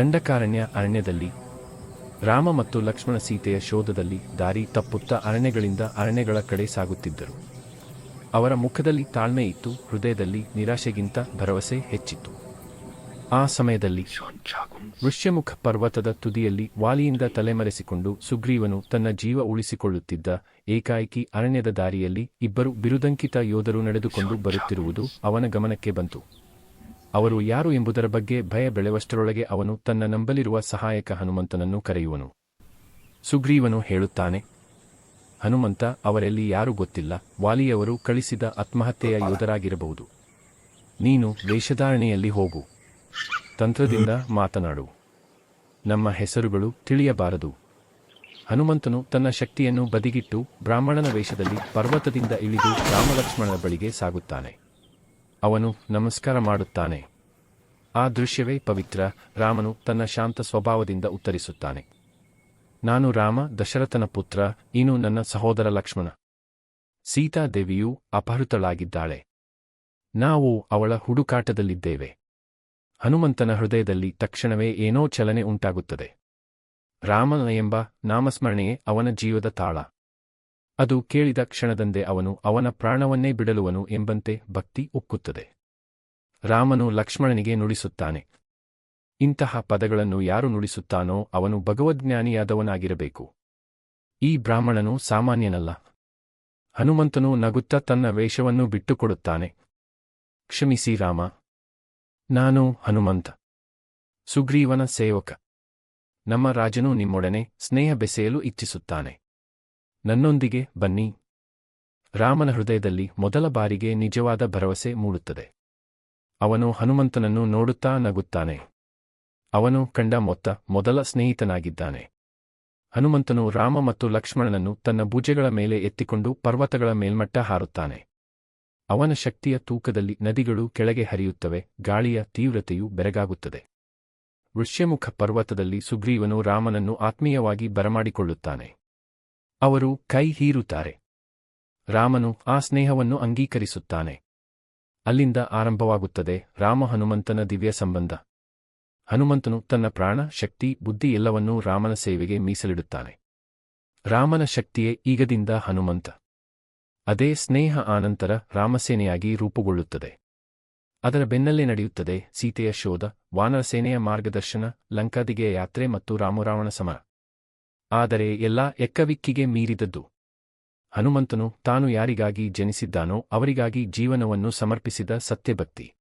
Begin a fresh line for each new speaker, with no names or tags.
ದಂಡಕಾರಣ್ಯ ಅರಣ್ಯದಲ್ಲಿ, ರಾಮ ಮತ್ತು ಲಕ್ಷ್ಮಣ ಸೀತೆಯ ಶೋಧದಲ್ಲಿ ದಾರಿ ತಪ್ಪುತ್ತಾ ಅರಣ್ಯಗಳಿಂದ ಅರಣ್ಯಗಳ ಕಡೆ ಸಾಗುತ್ತಿದ್ದರು. ಅವರ ಮುಖದಲ್ಲಿ ತಾಳ್ಮೆ ಇತ್ತು, ಹೃದಯದಲ್ಲಿ ನಿರಾಶೆಗಿಂತ ಭರವಸೆ ಹೆಚ್ಚಿತ್ತು. ಆ ಸಮಯದಲ್ಲಿ ಋಷ್ಯಮುಖ ಪರ್ವತದ ತುದಿಯಲ್ಲಿ ವಾಲಿಯಿಂದ ತಲೆಮರೆಸಿಕೊಂಡು ಸುಗ್ರೀವನು ತನ್ನ ಜೀವ ಉಳಿಸಿಕೊಳ್ಳುತ್ತಿದ್ದ ಏಕಾಏಕಿ ಅರಣ್ಯದ ದಾರಿಯಲ್ಲಿ ಇಬ್ಬರು ಬಿರುದಂಕಿತ ಯೋಧರು ನಡೆದುಕೊಂಡು ಬರುತ್ತಿರುವುದು ಅವನ ಗಮನಕ್ಕೆ ಬಂತು. ಅವರು ಯಾರು ಎಂಬುದರ ಬಗ್ಗೆ ಭಯ ಬೆಳೆವಷ್ಟರೊಳಗೆ ಅವನು ತನ್ನ ನಂಬಲಿರುವ ಸಹಾಯಕ ಹನುಮಂತನನ್ನು ಕರೆಯುವನು. ಸುಗ್ರೀವನು ಹೇಳುತ್ತಾನೆ, ಹನುಮಂತ, ಅವರೆಲ್ಲಿ ಯಾರೂ ಗೊತ್ತಿಲ್ಲ, ವಾಲಿಯವರು ಕಳಿಸಿದ ಆತ್ಮಹತ್ಯೆಯ ಯೋಧರಾಗಿರಬಹುದು. ನೀನು ವೇಷಧಾರಣೆಯಲ್ಲಿ ಹೋಗು. ತಂತ್ರದಿಂದ ಮಾತನಾಡು. ನಮ್ಮ ಹೆಸರುಗಳು ತಿಳಿಯಬಾರದು. ಹನುಮಂತನು ತನ್ನ ಶಕ್ತಿಯನ್ನು ಬದಿಗಿಟ್ಟು ಬ್ರಾಹ್ಮಣನ ವೇಷದಲ್ಲಿ ಪರ್ವತದಿಂದ ಇಳಿದು ರಾಮಲಕ್ಷ್ಮಣನ ಬಳಿಗೆ ಸಾಗುತ್ತಾನೆ. ಅವನು ನಮಸ್ಕಾರ ಮಾಡುತ್ತಾನೆ. ಆ ದೃಶ್ಯವೇ ಪವಿತ್ರ, ರಾಮನು ತನ್ನ ಶಾಂತ ಸ್ವಭಾವದಿಂದ ಉತ್ತರಿಸುತ್ತಾನೆ. ನಾನು ರಾಮ, ದಶರಥನ ಪುತ್ರ ಇನ್ನು ನನ್ನ ಸಹೋದರ ಲಕ್ಷ್ಮಣ. ಸೀತಾದೇವಿಯು ಅಪಹೃತಳಾಗಿದ್ದಾಳೆ. ನಾವು ಅವಳ ಹುಡುಕಾಟದಲ್ಲಿದ್ದೇವೆ. ಹನುಮಂತನ ಹೃದಯದಲ್ಲಿ ತಕ್ಷಣವೇ ಏನೋ ಚಲನೆ ಉಂಟಾಗುತ್ತದೆ. ರಾಮನ ಎಂಬ ನಾಮಸ್ಮರಣೆಯೇ ಅವನ ಜೀವದ ತಾಳ. ಅದು ಕೇಳಿದ ಕ್ಷಣದಂದೇ ಅವನು ಅವನ ಪ್ರಾಣವನ್ನೇ ಬಿಡಲುವನು ಎಂಬಂತೆ ಭಕ್ತಿ ಉಕ್ಕುತ್ತದೆ. ರಾಮನು ಲಕ್ಷ್ಮಣನಿಗೆ ನುಡಿಸುತ್ತಾನೆ. ಇಂತಹ ಪದಗಳನ್ನು ಯಾರು ನುಡಿಸುತ್ತಾನೋ ಅವನು ಭಗವದ್ಜ್ಞಾನಿಯಾದವನಾಗಿರಬೇಕು ಈ ಬ್ರಾಹ್ಮಣನು ಸಾಮಾನ್ಯನಲ್ಲ. ಹನುಮಂತನು ನಗುತ್ತ ತನ್ನ ವೇಷವನ್ನು ಬಿಟ್ಟುಕೊಡುತ್ತಾನೆ. ಕ್ಷಮಿಸಿ ರಾಮ. ನಾನು ಹನುಮಂತ. ಸುಗ್ರೀವನ ಸೇವಕ. ನಮ್ಮ ರಾಜನು ನಿಮ್ಮೊಡನೆ ಸ್ನೇಹ ಬೆಸೆಯಲು ಇಚ್ಛಿಸುತ್ತಾನೆ. ನನ್ನೊಂದಿಗೆ ಬನ್ನಿ. ರಾಮನ ಹೃದಯದಲ್ಲಿ ಮೊದಲ ಬಾರಿಗೆ ನಿಜವಾದ ಭರವಸೆ ಮೂಡುತ್ತದೆ. ಅವನು ಹನುಮಂತನನ್ನು ನೋಡುತ್ತಾ ನಗುತ್ತಾನೆ. ಅವನು ಕಂಡ ಮೊತ್ತ ಮೊದಲ ಸ್ನೇಹಿತನಾಗಿದ್ದಾನೆ. ಹನುಮಂತನು ರಾಮ ಮತ್ತು ಲಕ್ಷ್ಮಣನನ್ನು ತನ್ನ ಭುಜಗಳ ಮೇಲೆ ಎತ್ತಿಕೊಂಡು ಪರ್ವತಗಳ ಮೇಲ್ಮಟ್ಟ ಹಾರುತ್ತಾನೆ. ಅವನ ಶಕ್ತಿಯ ತೂಕದಲ್ಲಿ ನದಿಗಳು ಕೆಳಗೆ ಹರಿಯುತ್ತವೆ, ಗಾಳಿಯ ತೀವ್ರತೆಯು ಬೆರಗಾಗುತ್ತದೆ. ವೃಷ್ಯಮುಖ ಪರ್ವತದಲ್ಲಿ ಸುಗ್ರೀವನು ರಾಮನನ್ನು ಆತ್ಮೀಯವಾಗಿ ಬರಮಾಡಿಕೊಳ್ಳುತ್ತಾನೆ. ಅವರು ಕೈ ಹೀರುತ್ತಾರೆ. ರಾಮನು ಆ ಸ್ನೇಹವನ್ನು ಅಂಗೀಕರಿಸುತ್ತಾನೆ. ಅಲ್ಲಿಂದ ಆರಂಭವಾಗುತ್ತದೆ ರಾಮ ಹನುಮಂತನ ದಿವ್ಯ ಸಂಬಂಧ. ಹನುಮಂತನು ತನ್ನ ಪ್ರಾಣ, ಶಕ್ತಿ, ಬುದ್ಧಿ ಎಲ್ಲವನ್ನೂ ರಾಮನ ಸೇವೆಗೆ ಮೀಸಲಿಡುತ್ತಾನೆ. ರಾಮನ ಶಕ್ತಿಯೇ ಈಗದಿಂದ ಹನುಮಂತ. ಅದೇ ಸ್ನೇಹ ಆನಂತರ ರಾಮಸೇನೆಯಾಗಿ ರೂಪುಗೊಳ್ಳುತ್ತದೆ. ಅದರ ಬೆನ್ನಲ್ಲೇ ನಡೆಯುತ್ತದೆ ಸೀತೆಯ ಶೋಧ, ವಾನರಸೇನೆಯ ಮಾರ್ಗದರ್ಶನ, ಲಂಕಾದಿಗೆಯ ಯಾತ್ರೆ ಮತ್ತು ರಾಮರಾವಣ ಸಮರ. ಆದರೆ ಎಲ್ಲ ಎಕ್ಕವಿಕ್ಕಿಗೆ ಮೀರಿದದ್ದು. ಹನುಮಂತನು ತಾನು ಯಾರಿಗಾಗಿ ಜನಿಸಿದ್ದಾನೋ ಅವರಿಗಾಗಿ ಜೀವನವನ್ನು ಸಮರ್ಪಿಸಿದ ಸತ್ಯಭಕ್ತಿ.